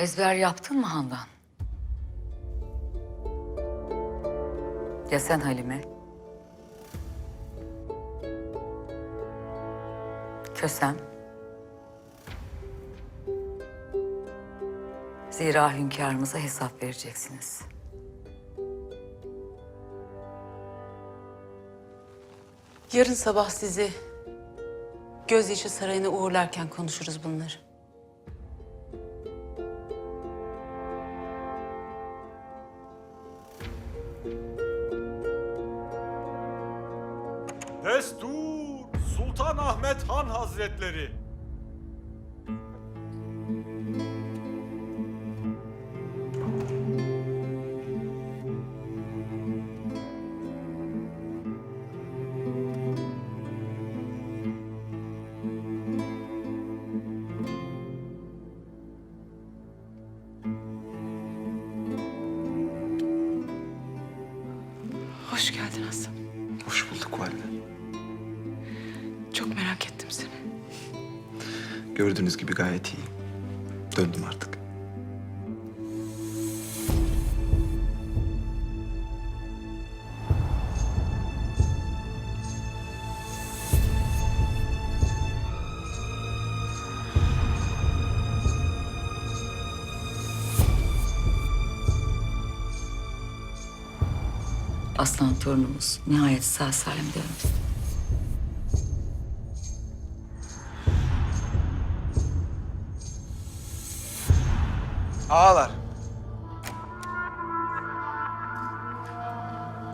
Ezber yaptın mı Handan? Ya sen Halime? Kösem? Zira hünkârımıza hesap vereceksiniz. Yarın sabah sizi gözyaşı sarayına uğurlarken konuşuruz bunları. Destur Sultan Ahmet Han Hazretleri. Hoş geldin Hasan. Hoş bulduk valide. Çok merak ettim seni. Gördüğünüz gibi gayet iyi. Döndüm artık. Aslan torunumuz nihayet sağ salim döndü. Ağalar.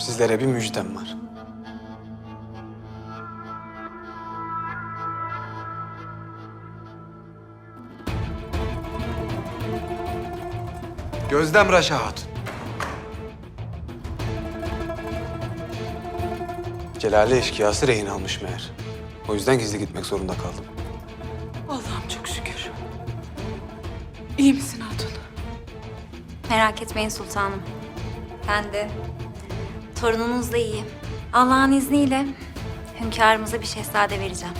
Sizlere bir müjdem var. Gözdem Raşa Hatun. Celali eşkıyası rehin almış meğer. O yüzden gizli gitmek zorunda kaldım. Allah'ım çok şükür. İyi misin Hatun? Merak etmeyin sultanım. Ben de torununuz da iyiyim. Allah'ın izniyle hünkârımıza bir şehzade vereceğim.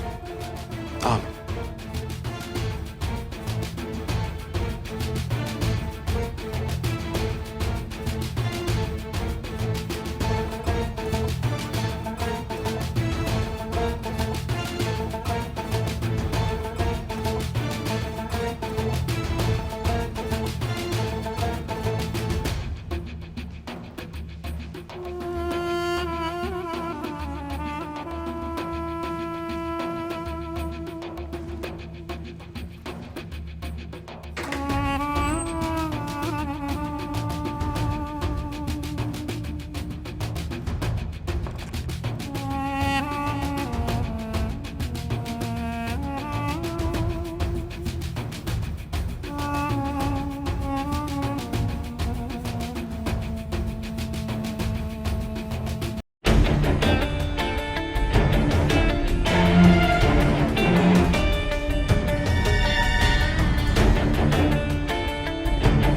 Amin.